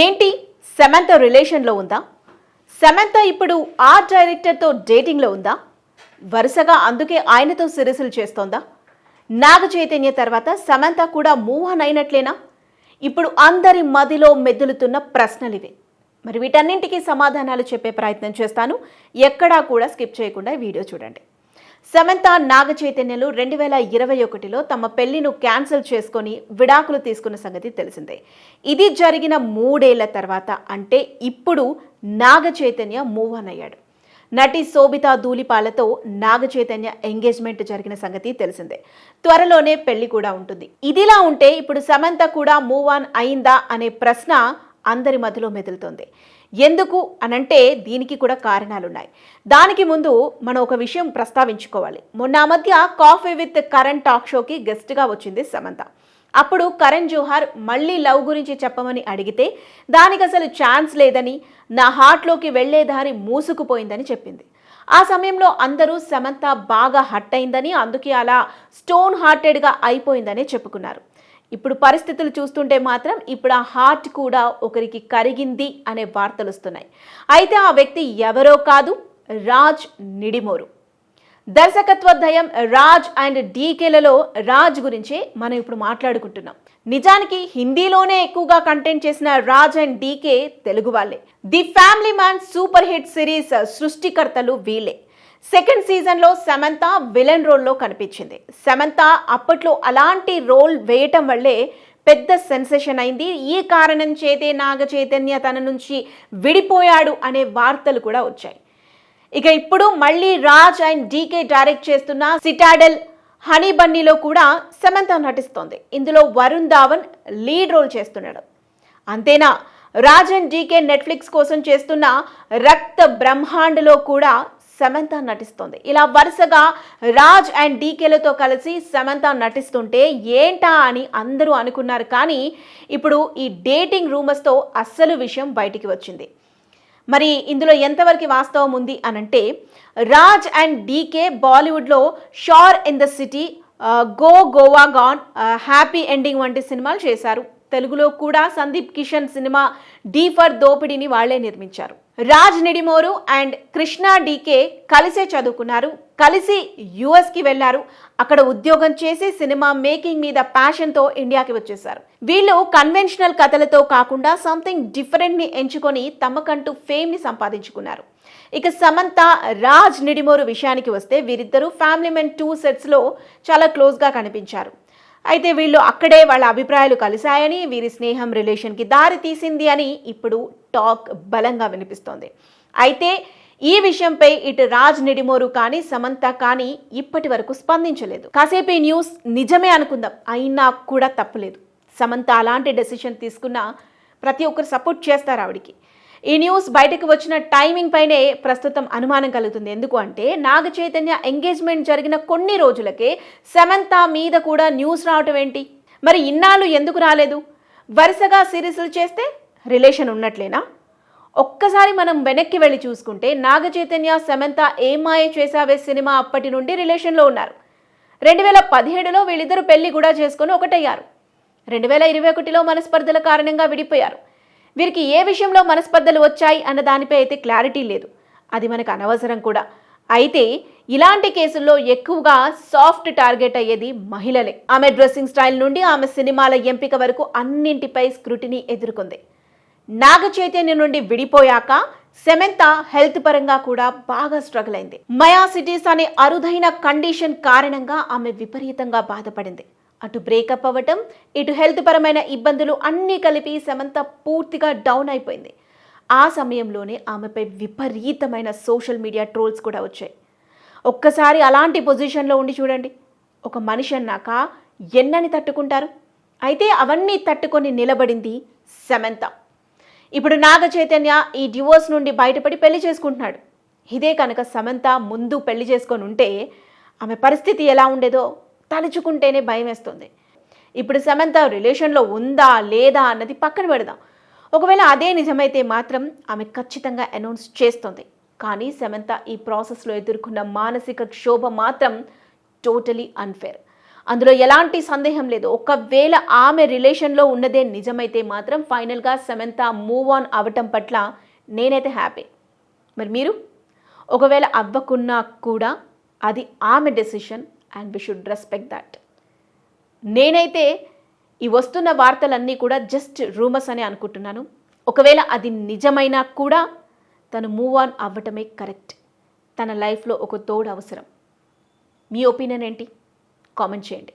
ఏంటి? సమంత రిలేషన్లో ఉందా? సమంత ఇప్పుడు ఆర్ట్ డైరెక్టర్తో డేటింగ్లో ఉందా? వరుసగా అందుకే ఆయనతో సిరిసులు చేస్తోందా? నాగ చైతన్య తర్వాత సమంత కూడా మూవ్ ఆన్ అయినట్లేనా? ఇప్పుడు అందరి మదిలో మెదులుతున్న ప్రశ్నలు ఇవే. మరి వీటన్నింటికీ సమాధానాలు చెప్పే ప్రయత్నం చేస్తాను. ఎక్కడా కూడా స్కిప్ చేయకుండా వీడియో చూడండి. సమంత నాగ చైతన్యలు రెండు వేల ఇరవై ఒకటిలో తమ పెళ్ళిను క్యాన్సిల్ చేసుకొని విడాకులు తీసుకున్న సంగతి తెలిసిందే. ఇది జరిగిన మూడేళ్ళ తర్వాత అంటే ఇప్పుడు నాగ చైతన్య మూవ్ ఆన్ అయ్యాడు. నటి శోభితా ధూళిపాలతో నాగ చైతన్య ఎంగేజ్మెంట్ జరిగిన సంగతి తెలిసిందే. త్వరలోనే పెళ్ళి కూడా ఉంటుంది. ఇదిలా ఉంటే ఇప్పుడు సమంత కూడా మూవ్ ఆన్ అయిందా అనే ప్రశ్న అందరి మధ్యలో మెదులుతోంది. ఎందుకు అనంటే దీనికి కూడా కారణాలున్నాయి. దానికి ముందు మనం ఒక విషయం ప్రస్తావించుకోవాలి. మొన్న మధ్య కాఫీ విత్ కరణ్ టాక్ షోకి గెస్ట్గా వచ్చింది సమంత. అప్పుడు కరణ్ జోహార్ మళ్ళీ లవ్ గురించి చెప్పమని అడిగితే దానికి అసలు ఛాన్స్ లేదని నా హార్ట్లోకి వెళ్ళే దారి మూసుకుపోయిందని చెప్పింది. ఆ సమయంలో అందరూ సమంత బాగా హట్ అయిందని అందుకే అలా స్టోన్ హార్టెడ్గా అయిపోయిందని చెప్పుకున్నారు. ఇప్పుడు పరిస్థితులు చూస్తుంటే మాత్రం ఇప్పుడు ఆ హార్ట్ కూడా ఒకరికి కరిగింది అనే వార్తలు వస్తున్నాయి. అయితే ఆ వ్యక్తి ఎవరో కాదు రాజ్ నిడిమోరు. దర్శకత్వ దయం రాజ్ అండ్ డీకేలలో రాజ్ గురించే మనం ఇప్పుడు మాట్లాడుకుంటున్నాం. నిజానికి హిందీలోనే ఎక్కువగా కంటెంట్ చేసిన రాజ్ అండ్ డీకే తెలుగు వాళ్ళే. The family man super hit series సృష్టికర్తలు వీళ్ళే. సెకండ్ సీజన్లో సమంత విలన్ రోల్లో కనిపించింది. సమంత అప్పట్లో అలాంటి రోల్ వేయటం వల్లే పెద్ద సెన్సేషన్ అయింది. ఈ కారణం చేతే నాగ చైతన్య తన నుంచి విడిపోయాడు అనే వార్తలు కూడా వచ్చాయి. ఇక ఇప్పుడు మళ్ళీ రాజ్ అండ్ డీకే డైరెక్ట్ చేస్తున్న సిటాడెల్ హనీ బన్నీలో కూడా సమంత నటిస్తోంది. ఇందులో వరుణ్ ధావన్ లీడ్ రోల్ చేస్తున్నాడు. అంతేనా? రాజ్ అండ్ డీకే నెట్ఫ్లిక్స్ కోసం చేస్తున్న రక్త బ్రహ్మాండలో కూడా సమంత నటిస్తోంది. ఇలా వరుసగా రాజ్ అండ్ డీకేలతో కలిసి సమంత నటిస్తుంటే ఏంటా అని అందరూ అనుకున్నారు. కానీ ఇప్పుడు ఈ డేటింగ్ రూమర్స్తో అస్సలు విషయం బయటికి వచ్చింది. మరి ఇందులో ఎంతవరకు వాస్తవం ఉంది అనంటే రాజ్ అండ్ డీకే బాలీవుడ్లో Shor in the city go Goa gone happy ending వంటి సినిమాలు చేశారు. తెలుగులో కూడా సందీప్ కిషన్ సినిమా డీ ఫర్ దోపిడిని వాళ్ళే నిర్మించారు. రాజ్ నిడిమోరు అండ్ కృష్ణ డీకే కలిసే చదువుకున్నారు. కలిసి యుఎస్కి వెళ్ళారు. అక్కడ ఉద్యోగం చేసి సినిమా మేకింగ్ మీద ప్యాషన్తో ఇండియాకి వచ్చేసారు వీళ్ళు కన్వెన్షనల్ కథలతో కాకుండా సంథింగ్ డిఫరెంట్ని ఎంచుకొని తమకంటూ ఫేమ్ని సంపాదించుకున్నారు. ఇక సమంత రాజ్ నిడిమోరు విషయానికి వస్తే వీరిద్దరూ ఫ్యామిలీ మెన్ టూ సెట్స్లో చాలా క్లోజ్గా కనిపించారు. అయితే వీళ్ళు అక్కడే వాళ్ళ అభిప్రాయాలు కలిశాయని వీరి స్నేహం రిలేషన్కి దారి తీసింది అని ఇప్పుడు టాక్ బలంగా వినిపిస్తోంది. అయితే ఈ విషయంపై ఇటు రాజ్ నిడిమోరు కానీ సమంత కానీ ఇప్పటి వరకు స్పందించలేదు. కాసేపు ఈ న్యూస్ నిజమే అనుకుందాం అయినా కూడా తప్పలేదు. సమంత అలాంటి డెసిషన్ తీసుకున్నా ప్రతి ఒక్కరు సపోర్ట్ చేస్తారు ఆవిడికి. ఈ న్యూస్ బయటకు వచ్చిన టైమింగ్ పైనే ప్రస్తుతం అనుమానం కలుగుతుంది. ఎందుకు అంటే నాగ చైతన్య ఎంగేజ్మెంట్ జరిగిన కొన్ని రోజులకే సమంత మీద కూడా న్యూస్ రావటం ఏంటి? మరి ఇన్నాళ్ళు ఎందుకు రాలేదు? వరుసగా సిరీస్లు చేస్తే రిలేషన్ ఉన్నట్లేనా? ఒక్కసారి మనం వెనక్కి వెళ్ళి చూసుకుంటే నాగ చైతన్య సమంత ఏమాయ చేసావే సినిమా అప్పటి నుండి రిలేషన్లో ఉన్నారు. రెండు వేల పదిహేడులో వీళ్ళిద్దరూ పెళ్ళి కూడా చేసుకొని ఒకటయ్యారు. రెండు వేల ఇరవై ఒకటిలో మనస్పర్ధల కారణంగా విడిపోయారు. వీరికి ఏ విషయంలో మనస్పర్ధలు వచ్చాయి అన్న దానిపై అయితే క్లారిటీ లేదు. అది మనకు అనవసరం కూడా. అయితే ఇలాంటి కేసుల్లో ఎక్కువగా సాఫ్ట్ టార్గెట్ అయ్యేది మహిళలే. ఆమె డ్రెస్సింగ్ స్టైల్ నుండి ఆమె సినిమాల ఎంపిక వరకు అన్నింటిపై స్క్రూటినీ ఎదుర్కొంది. నాగ చైతన్య నుండి విడిపోయాక సెమెంత హెల్త్ పరంగా కూడా బాగా స్ట్రగుల్ అయింది. మయా సిటీస్ అనే అరుదైన కండిషన్ కారణంగా ఆమె విపరీతంగా బాధపడింది. అటు బ్రేకప్ అవ్వటం ఇటు హెల్త్ పరమైన ఇబ్బందులు అన్నీ కలిపి సమంత పూర్తిగా డౌన్ అయిపోయింది. ఆ సమయంలోనే ఆమెపై విపరీతమైన సోషల్ మీడియా ట్రోల్స్ కూడా వచ్చాయి. ఒక్కసారి అలాంటి పొజిషన్లో ఉండి చూడండి. ఒక మనిషి అన్నాక ఎన్నని తట్టుకుంటారు? అయితే అవన్నీ తట్టుకొని నిలబడింది సమంత. ఇప్పుడు నాగ చైతన్య ఈ డివోర్స్ నుండి బయటపడి పెళ్ళి చేసుకుంటున్నాడు. ఇదే కనుక సమంత ముందు పెళ్ళి చేసుకొని ఉంటే ఆమె పరిస్థితి ఎలా ఉండేదో తలుచుకుంటేనే భయం వేస్తుంది. ఇప్పుడు సమంత రిలేషన్లో ఉందా లేదా అన్నది పక్కన పెడదాం. ఒకవేళ అదే నిజమైతే మాత్రం ఆమె ఖచ్చితంగా అనౌన్స్ చేస్తుంది. కానీ సమంత ఈ ప్రాసెస్లో ఎదుర్కొన్న మానసిక క్షోభ మాత్రం టోటలీ అన్ఫేర్. అందులో ఎలాంటి సందేహం లేదు. ఒకవేళ ఆమె రిలేషన్లో ఉన్నదే నిజమైతే మాత్రం ఫైనల్గా సమంత మూవ్ ఆన్ అవ్వటం పట్ల నేనైతే హ్యాపీ. మరి మీరు? ఒకవేళ అవ్వకున్నా కూడా అది ఆమె decision and we should respect that నేనైతే ఈ వస్తున్న వార్తలన్నీ కూడా జస్ట్ రూమర్స్ అని అనుకుంటున్నాను. ఒకవేళ అది నిజమైనా కూడా తను మూవ్ ఆన్ అవ్వటమే కరెక్ట్ తన లైఫ్లో ఒక తోడు అవసరం. మీ ఒపీనియన్ ఏంటి? కామెంట్ చేయండి.